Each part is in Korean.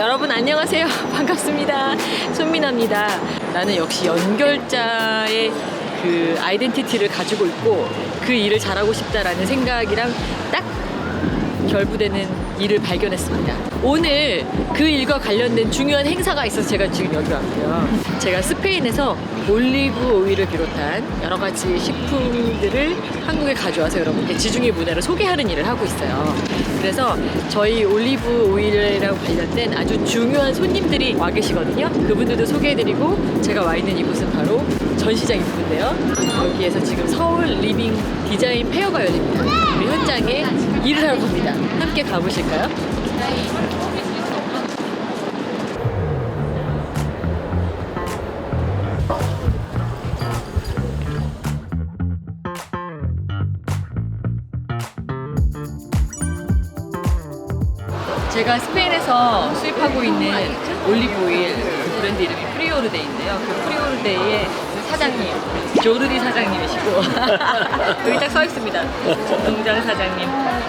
여러분 안녕하세요. 반갑습니다. 손민아입니다. 나는 역시 연결자의 그 아이덴티티를 가지고 있고 그 일을 잘하고 싶다라는 생각이랑 딱 결부되는 일을 발견했습니다. 오늘 그 일과 관련된 중요한 행사가 있어서 제가 지금 여기 왔고요. 제가 스페인에서 올리브 오일을 비롯한 여러 가지 식품들을 한국에 가져와서 여러분께 지중해 문화를 소개하는 일을 하고 있어요. 그래서 저희 올리브 오일이랑 관련된 아주 중요한 손님들이 와 계시거든요. 그분들도 소개해드리고 제가 와 있는 이곳은 바로 전시장 입구인데요. 여기에서 지금 서울 리빙 디자인 페어가 열립니다. 우리 현장에 일을 하러 갑니다. 함께 가보실까요? 제가 스페인에서 수입하고 있는 올리브 오일 그 브랜드 이름이 프리오르데인데요. 그 프리오르데의 사장님, 조르디 사장님이시고 여기 딱서 있습니다. 농장 사장님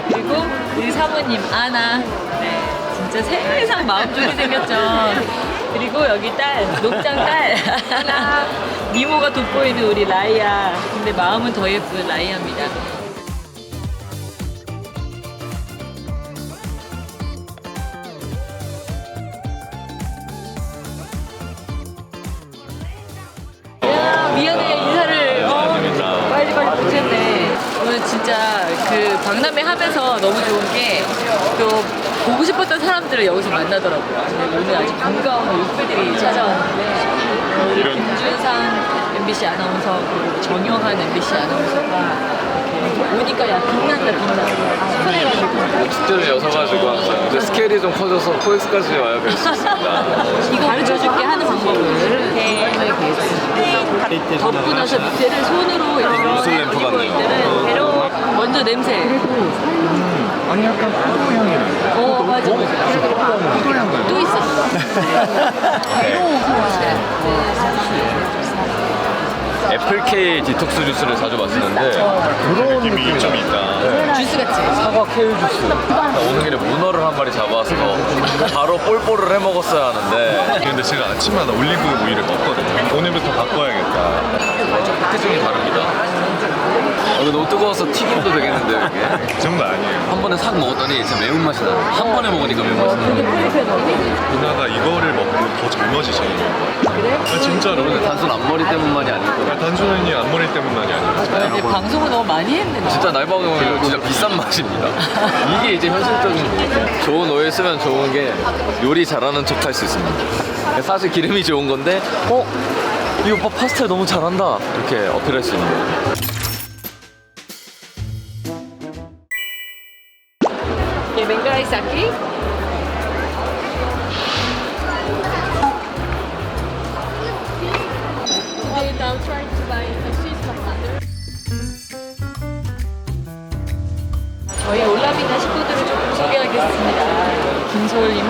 그리고 우리 사모님 아나. 네, 진짜 세상 마음 좋게 생겼죠. 그리고 여기 딸, 녹장 딸 미모가 돋보이는 우리 라이아. 근데 마음은 더 예쁜 라이아입니다. 오늘 진짜 그 박람회 하면서 너무 좋은 게 또 보고 싶었던 사람들을 여기서 만나더라고요. 근데 오늘 아주 반가운 후배들이 찾아왔는데 어, 이런- 김준상 MBC 아나운서 그리고 정영한 MBC 아나운서가 오니까 야 빛난다 빛나. 편해가지고 축제를 여서가지고 항상 근데 스케일이 좀 커져서 코엑스까지 와야 뵐 수 있습니다. 이거 가르쳐줄게 하는 방법을 이렇게 네. 덮고 나서 밑에를 손으로 이렇게 무슨 램프 올리브 같네요. 배로 먼저 냄새. 아니 약간 포도 향이 나요. 어 맞아. 포도 향 나요. 또 있어. 애플케이 디톡스 주스를 자주 마시는데 그런 느낌이 좀 있다. 주스 같지. 사과 케일 주스. 오는 길에 문어를 한 마리 잡아서 바로 볼볼을 해 먹었어야 하는데 근데 제가 아침마다 올리브 오일을 먹거든요. 오늘부터 바꿔야겠다. 패키징이 다릅니다. 어, 근데 너무 뜨거워서 튀김도 되겠는데 이게 그 정도 아니에요. 한 번에 싹 먹었더니 진짜 매운맛이 나요. 한 번에 먹으니까 매운맛이 나요. 누나가 이거를 먹고 더 젊어지시는 거예요. 아, 진짜로. 근데 단순 앞머리 때문만이 아니고 아, 단순히 앞머리 때문만이 아니라 근데 방송을 너무 많이 했는데. 진짜 날방은 진짜 비싼 맛입니다. 이게 이제 현실적인. 좋은 오일 쓰면 좋은 게 요리 잘하는 척 할 수 있습니다. 사실 기름이 좋은 건데, 어? 이 오빠 파스타 너무 잘한다. 이렇게 어필할 수 있는 거예요.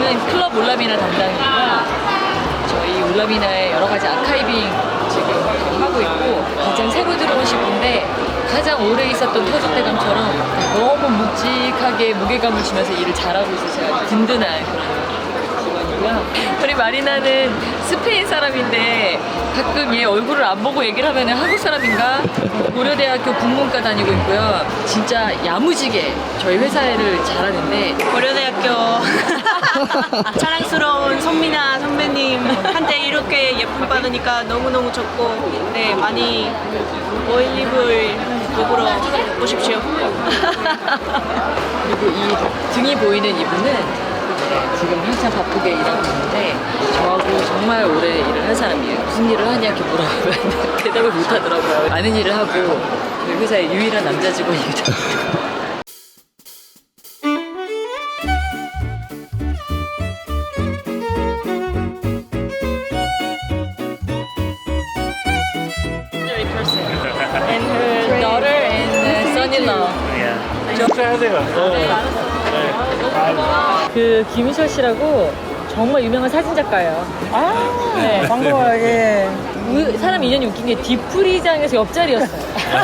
김소울님은 클럽 올라비나 담당이고요. 저희 올라비나의 여러 가지 아카이빙 지금 하고 있고 가장 새로 들어오신 분데 가장 오래 있었던 터줏대감처럼 너무 묵직하게 무게감을 주면서 일을 잘하고 있으셔요. 든든한 그런 직원이고요. 우리 마리나는 스페인 사람인데 가끔 얘 얼굴을 안 보고 얘기를 하면 한국 사람인가? 고려대학교 국문과 다니고 있고요. 진짜 야무지게 저희 회사 일을 잘하는데 고려대학교 자랑스러운 손민아 선배님 한테 이렇게 예쁨 받으니까 너무너무 좋고 네 많이 오일리브를 먹으러 오십시오 그리고 이 등이 보이는 이분은 네, 지금 한참 바쁘게 일하고 있는데 저하고 정말 오래 일을 한 사람이에요. 무슨 일을 하냐 이렇게 물어보면 대답을 못 하더라고요. 많은 일을 하고 그 회사의 유일한 남자 and and son-in-law. 그 김희철 씨라고 정말 유명한 사진 작가예요. 아, 네. 반가워요. 우- 사람 인연이 웃긴 게 디프리장에서 옆자리였어요.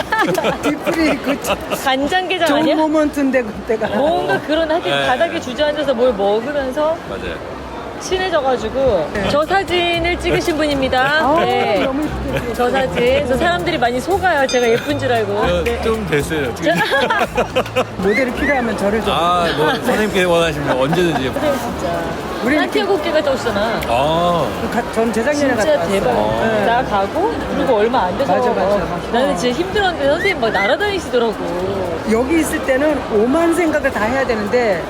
디프리 그 간장게장 좋은 아니야? 모먼트인데 그때가. 뭔가 그런 하여튼 바닥에 주저앉아서 뭘 먹으면서 맞아요. 친해져가지고 저 사진을 찍으신 분입니다. 아, 네. 저 사진. 저 사람들이 많이 속아요. 제가 예쁜 줄 알고. 네. 좀 됐어요. 지금. 모델이 필요하면 저를 좀. 아, 뭐 선생님께 원하시면 언제든지. 선생님 진짜. 우리 이렇게 산티아고 길 갔다 오시잖아. 아, 가- 전 재작년에 갔다 진짜 왔어요. 대박. 네. 나 가고 그리고 얼마 안 돼서 맞아, 맞아, 맞아. 나는 진짜 힘들었는데 선생님 막 날아다니시더라고. 여기 있을 때는 오만 생각을 다 해야 되는데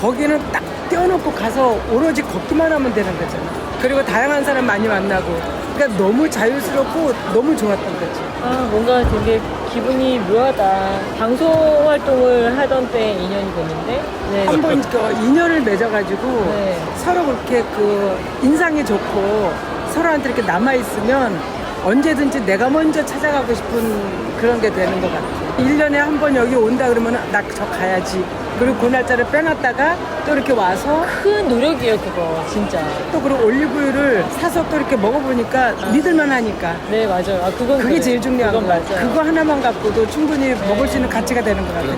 거기는 딱 떼어놓고 가서 오로지 걷기만 하면 되는 거잖아. 그리고 다양한 사람 많이 만나고. 그러니까 너무 자유스럽고 너무 좋았던 거지. 아 뭔가 되게 기분이 묘하다. 방송 활동을 하던 때 인연이 됐는데. 네. 한번 그 인연을 맺어가지고 네. 서로 그렇게 그 인상이 좋고 서로한테 이렇게 남아있으면 언제든지 내가 먼저 찾아가고 싶은 그런 게 되는 것 같아. 1년에 한 번 여기 온다 그러면 나 저 가야지. 그리고 그 날짜를 빼놨다가 또 이렇게 와서 큰 노력이에요 그거 진짜. 또 그리고 올리브유를 사서 또 이렇게 먹어보니까 믿을만 하니까. 네 맞아요. 아 그건 그게 그래요. 제일 중요한 그건 거야. 맞아요. 네. 그거 하나만 갖고도 충분히 먹을 수 있는 가치가 되는 것 같아요.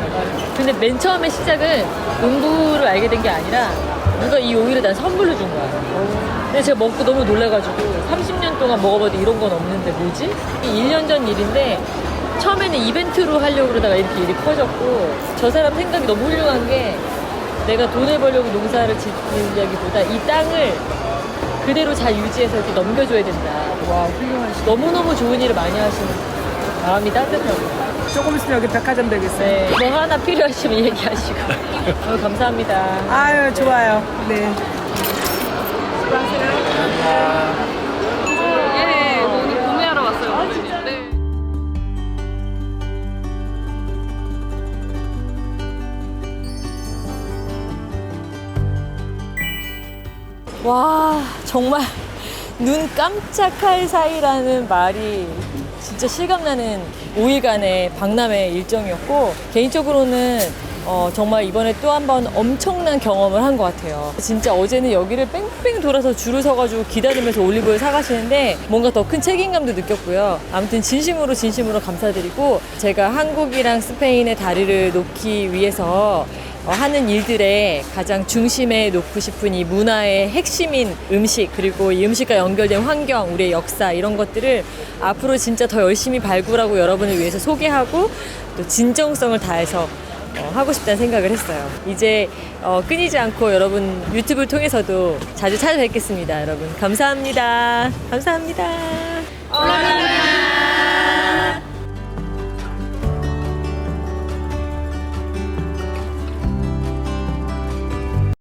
근데 맨 처음에 시작은 농부를 알게 된 게 아니라 누가 이 오이를 난 선물로 준 거야. 근데 제가 먹고 너무 놀라가지고 30년 동안 먹어봐도 이런 건 없는데 뭐지? 1년 전 일인데 처음에는 이벤트로 하려고 그러다가 이렇게 일이 커졌고 저 사람 생각이 너무 훌륭한 게 내가 돈을 벌려고 농사를 짓는다기보다 이 땅을 그대로 잘 유지해서 이렇게 넘겨줘야 된다. 와 훌륭하시. 너무너무 좋은 일을 많이 하시는 마음이 따뜻하고. 조금 있으면 여기 백화점 되겠어요. 네, 뭐 하나 필요하시면 얘기하시고. 어, 감사합니다. 아유, 좋아요. 네. 예, 와, 정말 눈 깜짝할 사이라는 말이 진짜 실감나는 5일간의 박람회 일정이었고, 개인적으로는 어, 정말 이번에 또 한 번 엄청난 경험을 한 것 같아요. 진짜 어제는 여기를 뺑뺑 돌아서 줄을 서가지고 기다리면서 올리브를 사가시는데 뭔가 더 큰 책임감도 느꼈고요. 아무튼 진심으로 진심으로 감사드리고 제가 한국이랑 스페인의 다리를 놓기 위해서 어, 하는 일들의 가장 중심에 놓고 싶은 이 문화의 핵심인 음식 그리고 이 음식과 연결된 환경, 우리의 역사 이런 것들을 앞으로 진짜 더 열심히 발굴하고 여러분을 위해서 소개하고 또 진정성을 다해서 어, 하고 싶다는 생각을 했어요. 이제 어, 끊이지 않고 여러분 유튜브를 통해서도 자주 찾아뵙겠습니다. 여러분 감사합니다. 감사합니다.